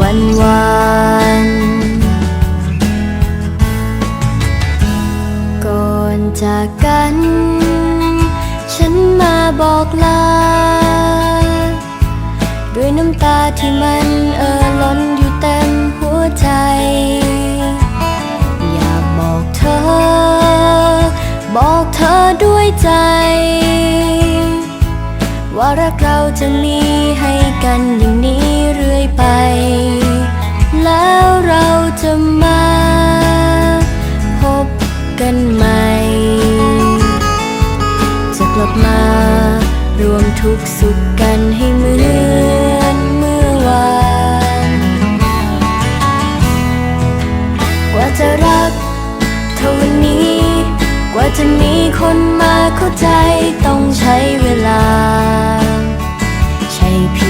วันวานก่อนจากกัน ฉันมาบอกลา ด้วยน้ำตาที่มันเอ่อล้นอยู่เต็มหัวใจ อยากบอกเธอ บอกเธอด้วยใจ ว่ารักเราจะมีให้กันอย่างนี้ เรื่อยไป แล้วเราจะมาพบกันใหม่ จะกลับมารวมทุกสุขกันให้เหมือนเมื่อวาน กว่าจะรักเท่าวันนี้ กว่าจะมีคนมาเข้าใจต้องใช้เวลา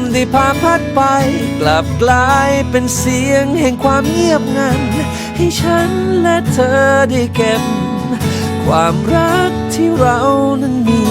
ที่ผ่าพัดไป กลับกลายเป็นเสียงแห่งความเงียบงัน ให้ฉันและเธอได้เก็บ ความรักที่เรานั้นมี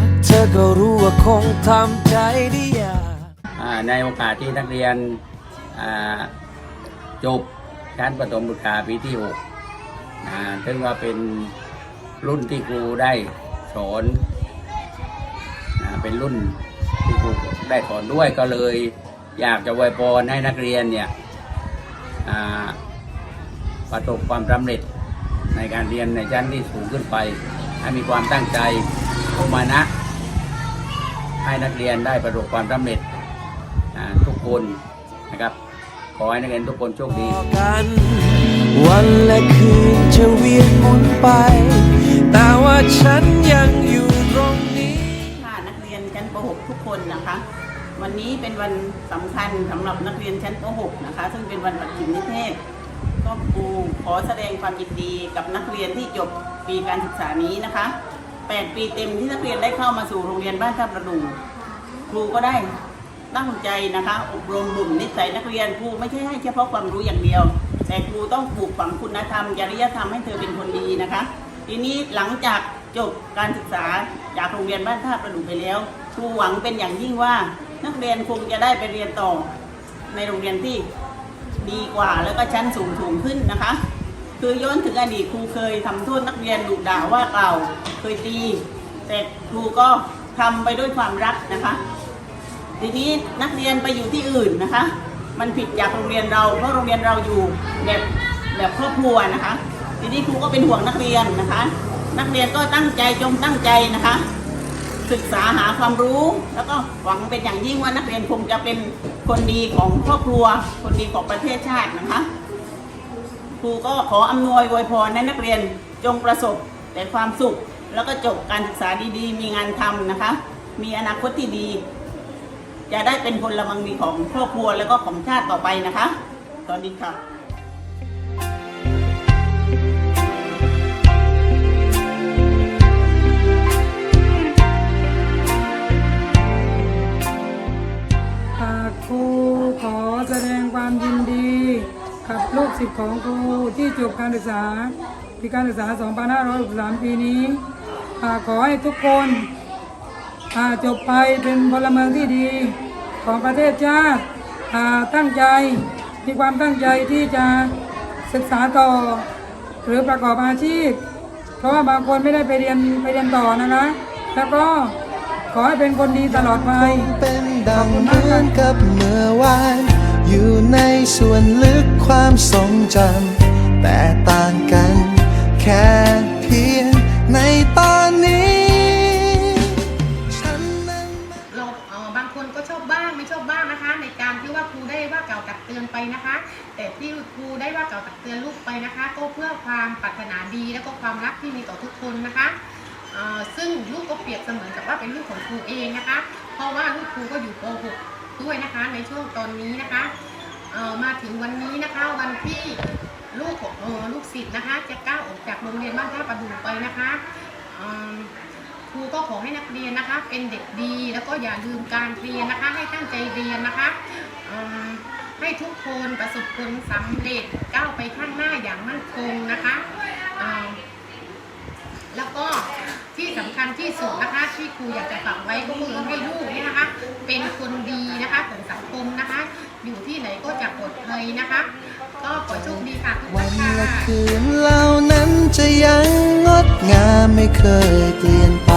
เธอก็รู้ว่าคงทำใจได้ยากในโอกาสที่นักเรียนจบชั้นประถมศึกษาปีที่6อ่าซึ่งว่าเป็นรุ่นที่ครูได้สอนเป็นรุ่นที่ครูได้สอนด้วยก็เลยอยากจะไวพรให้นักเรียนเนี่ยประสบความสำเร็จในการเรียนในชั้นที่สูงขึ้นไป ให้มีความตั้งใจมุ่งมานะ ให้นักเรียนได้ประสบความสำเร็จอ่าทุกคนนะครับ ขอให้นักเรียนทุกคนโชคดีกันวันและคืนจะเวียนหมุนไป แต่ว่าฉันยังอยู่ตรงนี้ค่ะนักเรียนชั้นป .6 ทุกคนนะคะ วันนี้เป็นวันสำคัญสำหรับนักเรียนชั้นป .6 นะคะ ซึ่งเป็นวันปฐมนิเทศก็ครูขอแสดงความยินดีกับนักเรียนที่จบปีการศึกษานี้นะคะ 8 ปีเต็มที่นักเรียนได้เข้ามาสู่โรงเรียนบ้านท่าประดู่ครูก็ได้ตั้งใจนะคะอบรมบ่มนิสัยนักเรียนครูไม่ใช่ให้เฉพาะความรู้อย่างเดียว แต่ครูต้องปลูกฝังคุณธรรมจริยธรรมให้เธอเป็นคนดีนะคะ ทีนี้หลังจากจบการศึกษาจากโรงเรียนบ้านท่าประดู่ไปแล้ว ครูหวังเป็นอย่างยิ่งว่านักเรียนคงจะได้ไปเรียนต่อในโรงเรียนที่ดีกว่าแล้วก็ชั้นสูงสูงขึ้นนะคะ คือย้อนถึงอดีตครูเคยทำโทษนักเรียนดุด่าว่ากล่าเคยตี แต่ครูก็ทำไปด้วยความรักนะคะ ทีนี้นักเรียนไปอยู่ที่อื่นนะคะ มันผิดจากโรงเรียนเราเพราะโรงเรียนเราอยู่แบบแบบครอบครัวนะคะ ทีนี้ครูก็เป็นห่วงนักเรียนนะคะ นักเรียนก็ตั้งใจจงตั้งใจนะคะ ศึกษาหาความรู้ แล้วก็หวังเป็นอย่างยิ่งว่านักเรียนคงจะเป็นคนดีของครอบครัว คนดีของประเทศชาตินะคะ ครูก็ขออำนวยอวยพรให้นักเรียนจงประสบแต่ความสุข แล้วก็จบการศึกษาดีๆ มีงานทำนะคะ มีอนาคตที่ดี จะได้เป็นพลเมืองดีของครอบครัวแล้วก็ของชาติต่อไปนะคะ สวัสดีค่ะค่ะ ลูกศิษย์ของครูที่จบการศึกษาปีการศึกษา 2563 ปีนี้อ่าขอให้ทุกคนจบไปเป็นพลเมืองที่ดีของประเทศชาติตั้งใจมีความตั้งใจที่จะศึกษาต่อหรือประกอบอาชีพ เพราะว่าบางคนไม่ได้ไปเรียนไปเรียนต่อนะคะ แล้วก็ขอให้เป็นคนดีตลอดไปเป็นดังเหมือนกับเมื่อวาน อยู่ในส่วนลึกความทรงจำแต่ต่างกัน แค่เพียงในตอนนี้ ฉันนั้นเราเอ่อบางคนก็ชอบบ้างไม่ชอบบ้างนะคะ ในการที่ว่าครูได้ว่ากล่าวตักเตือนไปนะคะ แต่ที่ครูได้ว่ากล่าวตักเตือนลูกไปนะคะ ก็เพื่อความปรารถนาดีและก็ความรักที่มีต่อทุกคนนะคะเอ่อซึ่งลูกก็เปรียบเสมือนกับว่าเป็นลูกของครูเองนะคะ เพราะว่าลูกครูก็อยู่ป .6 ด้วยนะคะในช่วงตอนนี้นะคะเอ่อมาถึงวันนี้นะคะวันที่ลูกของเออลูกศิษย์นะคะ จะก้าวออกจากโรงเรียนบ้านท่าประดูไปนะคะครูก็ขอให้นักเรียนนะคะ เป็นเด็กดีแล้วก็อย่าลืมการเรียนนะคะ ให้ตั้งใจเรียนนะคะให้ทุกคนประสบผลสำเร็จก้าวไปข้างหน้าอย่างมั่นคงนะคะแล้วก็ที่สำคัญที่สุดนะคะที่ครูอยากจะฝากไว้ก็คือให้ลูกเนี่ยนะคะ เป็นคนดีนะคะของสังคมนะคะ อยู่ที่ไหน ก็จะปลยนะคะ ก็ขอโชคดีค่ะทุกวันและค่ะคืนเหล่านั้นจะยังงดงามไม่เคยเปลี่ยนไป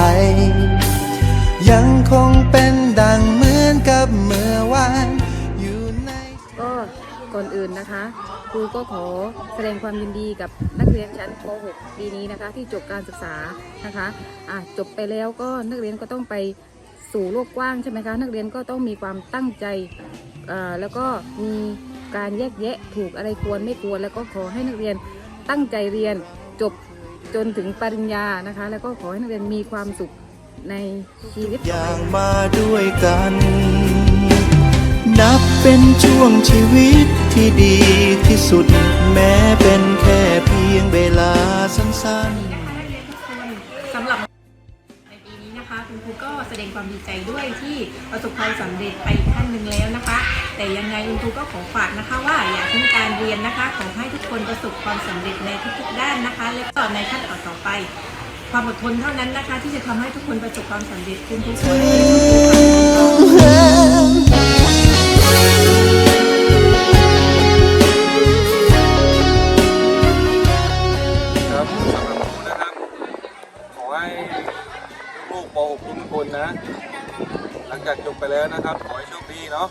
ยังคงเป็นดังเหมือนกับเมื่อวานอยู่ใน ก็ก่อนอื่นนะคะครูก็ขอแสดงความยินดีกับนักเรียนชั้นป .6 ปีนี้นะคะ ที่จบการศึกษานะคะอะจบไปแล้วก็นักเรียนก็ต้องไปสู่โลกกว้างใช่ไหมคะ นักเรียนก็ต้องมีความตั้งใจอ่าแล้วก็มี การแยกแยะ ถูกอะไรควรไม่ควร แล้วก็ขอให้นักเรียนตั้งใจเรียนจบจนถึงปริญญานะคะ แล้วก็ขอให้นักเรียนมีความสุขในชีวิตอต่อไปย่างมาด้วยกัน นับเป็นช่วงชีวิตที่ดีที่สุด แม้เป็นแค่เพียงเวลาสั้นๆสำหรับในปีนี้นะคะ คุณครูก็แสดงความดีใจด้วยที่ประสบความสำเร็จไปอีกขั้นหนึ่งแล้วนะคะ แต่ยังไงคุณครูก็ขอฝากนะคะว่าอย่าทิ้งการเรียนนะคะ ขอให้ทุกคนประสบความสำเร็จในทุกๆด้านนะคะ และก็ในขั้นตอนต่อไป ความอดทนเท่านั้นนะคะ ที่จะทำให้ทุกคนประสบความสำเร็จคุณครูขอให้ทุกคน ไปแล้วนะครับขอให้โชคดีเนาะ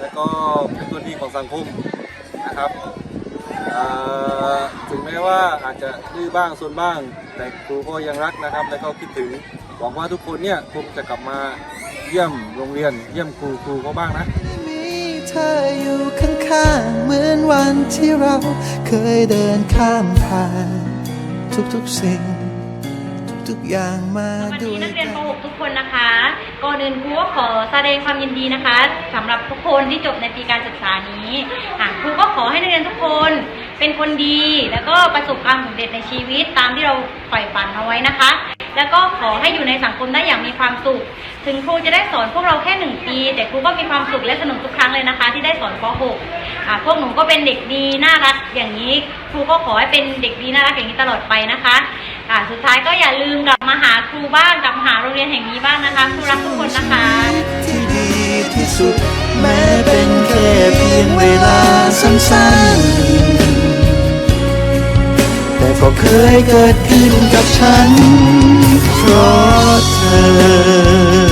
แล้วก็เป็นตัวดีของสังคมนะครับอ่าถึงแม้ว่าอาจจะดื้อบ้างส่วนบ้าง แต่ครูก็ยังรักนะครับ และก็คิดถึงหวังว่าทุกคนเนี่ยคงจะกลับมาเยี่ยมโรงเรียน เยี่ยมครูครูเขาบ้างนะมีเธออยู่ข้างๆเหมือนวันที่เราเคยเดินข้ามผ่านทุกๆสิ่ง ทุกๆอย่างมาสวัสด้ดีวยนักเรียนกัปน .6 ทุกคนนะคะ ก่อนอื่นครูก็ขอแสดงความยินดีนะคะสำหรับทุกคนที่จบในปีการศึกษานี้ค่ะครูก็ขอให้นักเรียนทุกคนเป็นคนดี แล้วก็ประสบความสำเร็จในชีวิตตามที่เราฝ่ฝันเอาไว้นะคะ แล้วก็ขอให้อยู่ในสังคมได้อย่างมีความสุข ถึงครูจะได้สอนพวกเราแค่หนึ่งปี แต่ครูก็มีความสุขและสนุกทุกครั้งเลยนะคะ ที่ได้สอนป .6 พวกหนูก็เป็นเด็กดีน่ารักอย่างนี้ ครูก็ขอให้เป็นเด็กดีน่ารักอย่างนี้ตลอดไปนะคะะสุดท้ายก็อย่าลืมกลับมาหาครูบ้างกลับมาหาโรงเรียนแห่งนี้บ้างนะคะครูรักทุกคนนะคะที่ดีที่สุดแม้เป็นแค่เพียงเวลาสั้นๆ ก็เคยเกิดขึ้นกับฉันเพราะเธอ